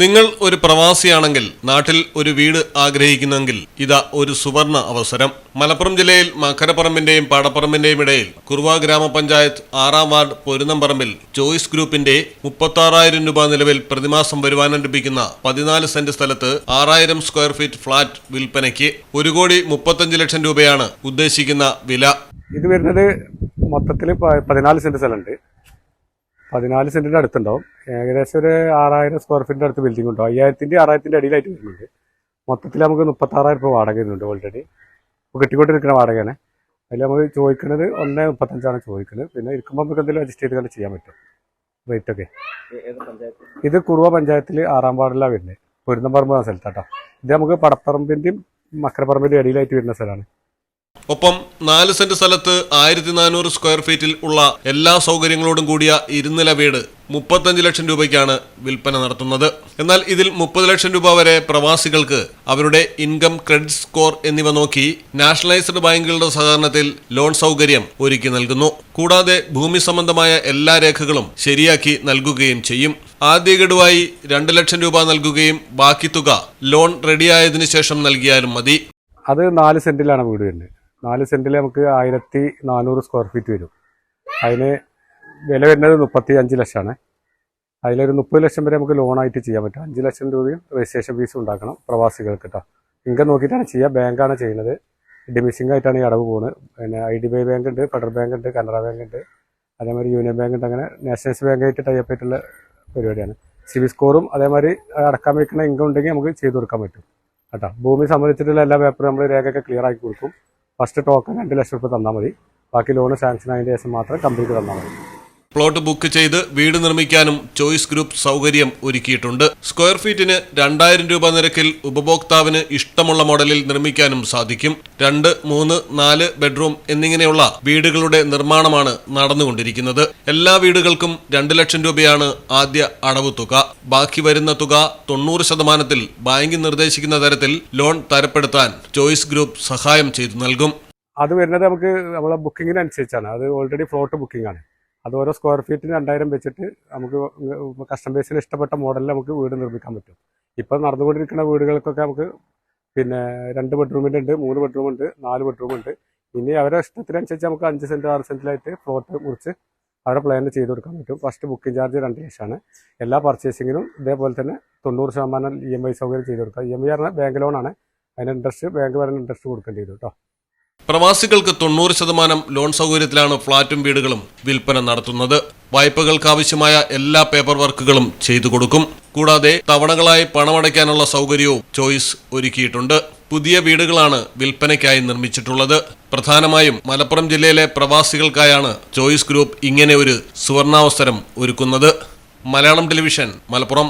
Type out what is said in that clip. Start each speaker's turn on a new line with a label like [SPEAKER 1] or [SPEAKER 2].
[SPEAKER 1] നിങ്ങൾ ഒരു പ്രവാസിയാണെങ്കിൽ നാട്ടിൽ ഒരു വീട് ആഗ്രഹിക്കുന്നെങ്കിൽ ഇതാ ഒരു സുവർണ അവസരം. മലപ്പുറം ജില്ലയിൽ മക്കരപ്പറമ്പിന്റെയും പാടപ്പറമ്പിന്റെയും ഇടയിൽ കുറുവ ഗ്രാമപഞ്ചായത്ത് ആറാം വാർഡ് പൊരുന്നംപറമ്പിൽ ചോയ്സ് ഗ്രൂപ്പിന്റെ മുപ്പത്താറായിരം രൂപ നിലവിൽ പ്രതിമാസം വരുമാനം ലഭിക്കുന്ന പതിനാല് സെന്റ് സ്ഥലത്ത് ആറായിരം സ്ക്വയർ ഫീറ്റ് ഫ്ളാറ്റ് വിൽപ്പനയ്ക്ക് ഒരു കോടി മുപ്പത്തഞ്ച് ലക്ഷം രൂപയാണ് ഉദ്ദേശിക്കുന്ന വില.
[SPEAKER 2] ഇത് വരുന്നത് മൊത്തത്തിൽ പതിനാല് സെന്റ് സ്ഥലമുണ്ട്. പതിനാല് സെന്റിന്റെ അടുത്തുണ്ടാവും. ഏകദേശം ഒരു ആറായിരം സ്ക്വയർ ഫീറ്റിന്റെ അടുത്ത് ബിൽഡിംഗ് ഉണ്ടാവും അയ്യായിരത്തിന്റെ ആറായിരത്തിന്റെ അടിയിലായിട്ട് വരുന്നുണ്ട്. മൊത്തത്തിൽ നമുക്ക് മുപ്പത്താറായിരം രൂപ വാടക വരുന്നുണ്ട് ഓൾറെഡി കിട്ടിക്കൊണ്ടിരിക്കുന്ന വാടകയാണ്. അതിൽ നമ്മൾ ചോദിക്കുന്നത് ഒന്ന് മുപ്പത്തഞ്ചാണ് ചോദിക്കുന്നത് പിന്നെ ഇരിക്കുമ്പോൾ നമുക്ക് എന്തെങ്കിലും അഡ്ജസ്റ്റ് ചെയ്ത് കണ്ട് ചെയ്യാൻ പറ്റും. റേറ്റ് ഒക്കെ. ഇത് കുറുവ പഞ്ചായത്തിൽ ആറാം വാർഡിലാണ് വരുന്നത്. പൊരുന്നപ്പറമ്പ് എന്ന സ്ഥലത്താട്ടോ. ഇത് നമുക്ക് പടപ്പറമ്പിന്റെയും മക്കരപ്പറമ്പിന്റെയും ഇടയിലായിട്ട് വരുന്ന സ്ഥലമാണ്.
[SPEAKER 1] ഒപ്പം നാല് സെന്റ് സ്ഥലത്ത് ആയിരത്തി നാനൂറ് സ്ക്വയർ ഫീറ്റിൽ ഉള്ള എല്ലാ സൗകര്യങ്ങളോടും കൂടിയ ഇരുനില വീട് മുപ്പത്തഞ്ച് ലക്ഷം രൂപയ്ക്കാണ് വിൽപ്പന നടത്തുന്നത്. എന്നാൽ ഇതിൽ മുപ്പത് ലക്ഷം രൂപ വരെ പ്രവാസികൾക്ക് അവരുടെ ഇൻകം ക്രെഡിറ്റ് സ്കോർ എന്നിവ നോക്കി നാഷണലൈസ്ഡ് ബാങ്കുകളുടെ സഹകരണത്തിൽ ലോൺ സൗകര്യം ഒരുക്കി നൽകുന്നു. കൂടാതെ ഭൂമി സംബന്ധമായ എല്ലാ രേഖകളും ശരിയാക്കി നൽകുകയും ചെയ്യും. ആദ്യ ഗഡുവായി രണ്ട് ലക്ഷം രൂപ നൽകുകയും ബാക്കി തുക ലോൺ റെഡിയായതിനു ശേഷം നൽകിയാലും മതി.
[SPEAKER 2] അത് നാല് സെന്റിലാണ് വീട് വരുന്നത്. നാല് സെന്റിൽ നമുക്ക് ആയിരത്തി നാനൂറ് സ്ക്വയർ ഫീറ്റ് വരും. അതിന് വില വരുന്നത് മുപ്പത്തി അഞ്ച് ലക്ഷമാണ്. അതിലൊരു മുപ്പത് ലക്ഷം വരെ നമുക്ക് ലോണായിട്ട് ചെയ്യാൻ പറ്റും. അഞ്ച് ലക്ഷം രൂപയും രജിസ്ട്രേഷൻ ഫീസും ഉണ്ടാക്കണം പ്രവാസികൾക്ക് കേട്ടോ ഇൻകം നോക്കിയിട്ടാണ് ചെയ്യുക ബാങ്കാണ് ചെയ്യുന്നത്. ഡിമിസിംഗ് ആയിട്ടാണ് ഈ അടവ് പോകുന്നത് പിന്നെ ഐ ഡി ബി ബാങ്ക് ഉണ്ട് ഫെഡറൽ ബാങ്ക് ഉണ്ട് കനറ ബാങ്ക് ഉണ്ട്. അതേമാതിരി യൂണിയൻ ബാങ്ക് ഉണ്ട്. അങ്ങനെ നാഷണൽസ് ബാങ്കായിട്ട് ടൈപ്പ് ആയിട്ടുള്ള പരിപാടിയാണ്. സിവിൽ സ്കോറും അതേമാതിരി അടക്കാൻ വയ്ക്കുന്ന ഇൻകം ഉണ്ടെങ്കിൽ നമുക്ക് ചെയ്തു കൊടുക്കാൻ പറ്റും. കേട്ടോ. ഭൂമി സംബന്ധിച്ചിട്ടുള്ള എല്ലാ പേപ്പറും നമ്മൾ രേഖയൊക്കെ ക്ലിയർ ആക്കി കൊടുക്കും. ഫസ്റ്റ് ടോക്കൺ രണ്ട് ലക്ഷം രൂപ തന്നാൽ മതി. ബാക്കി ലോണ് സാങ്ഷൻ ആയതിനു ശേഷം മാത്രം കംപ്ലീറ്റ് തന്നാൽ മതി.
[SPEAKER 1] പ്ലോട്ട് ബുക്ക് ചെയ്ത് വീട് നിർമ്മിക്കാനും ചോയ്സ് ഗ്രൂപ്പ് സൗകര്യം ഒരുക്കിയിട്ടുണ്ട്. സ്ക്വയർ ഫീറ്റിന് രണ്ടായിരം രൂപ നിരക്കിൽ ഉപഭോക്താവിന് ഇഷ്ടമുള്ള മോഡലിൽ നിർമ്മിക്കാനും സാധിക്കും. രണ്ട് മൂന്ന് നാല് ബെഡ്റൂം എന്നിങ്ങനെയുള്ള വീടുകളുടെ നിർമ്മാണമാണ് നടന്നുകൊണ്ടിരിക്കുന്നത്. എല്ലാ വീടുകൾക്കും രണ്ട് ലക്ഷം രൂപയാണ് ആദ്യ അടവ് തുക ബാക്കി വരുന്ന തുക തൊണ്ണൂറ് ശതമാനത്തിൽ ബാങ്ക് നിർദ്ദേശിക്കുന്ന തരത്തിൽ ലോൺ തരപ്പെടുത്താൻ ചോയ്സ് ഗ്രൂപ്പ് സഹായം ചെയ്തു നൽകും.
[SPEAKER 2] അത് വരുന്നത് നമുക്ക് നമ്മളെ ബുക്കിങ്ങിന് അനുസരിച്ചാണ് അത് ഓൾറെഡി ഫ്ലോട്ട് ബുക്കിംഗ് ആണ് അത് ഓരോ സ്ക്വയർ ഫീറ്റിന് രണ്ടായിരം വെച്ചിട്ട് നമുക്ക് കസ്റ്റമേഴ്സിന് ഇഷ്ടപ്പെട്ട മോഡലിൽ നമുക്ക് വീട് നിർമ്മിക്കാൻ പറ്റും. ഇപ്പം നടന്നുകൊണ്ടിരിക്കുന്ന വീടുകൾക്കൊക്കെ നമുക്ക് പിന്നെ രണ്ട് ബെഡ്റൂമിന്റെ ഉണ്ട് മൂന്ന് ബെഡ്റൂമുണ്ട് നാല് ബെഡ്റൂമുണ്ട് ഇനി അവരുടെ ഇഷ്ടത്തിനനുസരിച്ച് നമുക്ക് അഞ്ച് സെന്റ് ആറ് സെന്റിലായിട്ട് ഫ്ലോട്ട് മുറിച്ച് അവരുടെ പ്ലാനിൽ ചെയ്ത് കൊടുക്കാൻ പറ്റും. ഫസ്റ്റ് ബുക്കിംഗ് ചാർജ് രണ്ട് ലക്ഷമാണ്. എല്ലാ പർച്ചേസിങ്ങിനും ഇതേപോലെ തന്നെ തൊണ്ണൂറ് ശതമാനം ഇ എം ഐ സൗകര്യം ചെയ്ത് കൊടുക്കുക. ഇ എം ഐ പറഞ്ഞാൽ ബാങ്ക് ലോണാണ് അതിന് ഇൻട്രസ്റ്റ് ബാങ്ക് വരെ ഇൻട്രസ്റ്റ് കൊടുക്കേണ്ടി വരും കേട്ടോ.
[SPEAKER 1] പ്രവാസികൾക്ക് തൊണ്ണൂറ് ശതമാനം ലോൺ സൗകര്യത്തിലാണ് ഫ്ളാറ്റും വീടുകളും വിൽപ്പന നടത്തുന്നത്. വായ്പകൾക്ക് ആവശ്യമായ എല്ലാ പേപ്പർ വർക്കുകളും ചെയ്തു കൊടുക്കും. കൂടാതെ തവണകളായി പണമടയ്ക്കാനുള്ള സൗകര്യവും ചോയ്സ് ഒരുക്കിയിട്ടുണ്ട്. പുതിയ വീടുകളാണ് വിൽപ്പനയ്ക്കായി നിർമ്മിച്ചിട്ടുള്ളത്. പ്രധാനമായും മലപ്പുറം ജില്ലയിലെ പ്രവാസികൾക്കായാണ് ചോയ്സ് ഗ്രൂപ്പ് ഇങ്ങനെ ഒരു സുവർണാവസരം ഒരുക്കുന്നത്. മലയാളം ടെലിവിഷൻ മലപ്പുറം.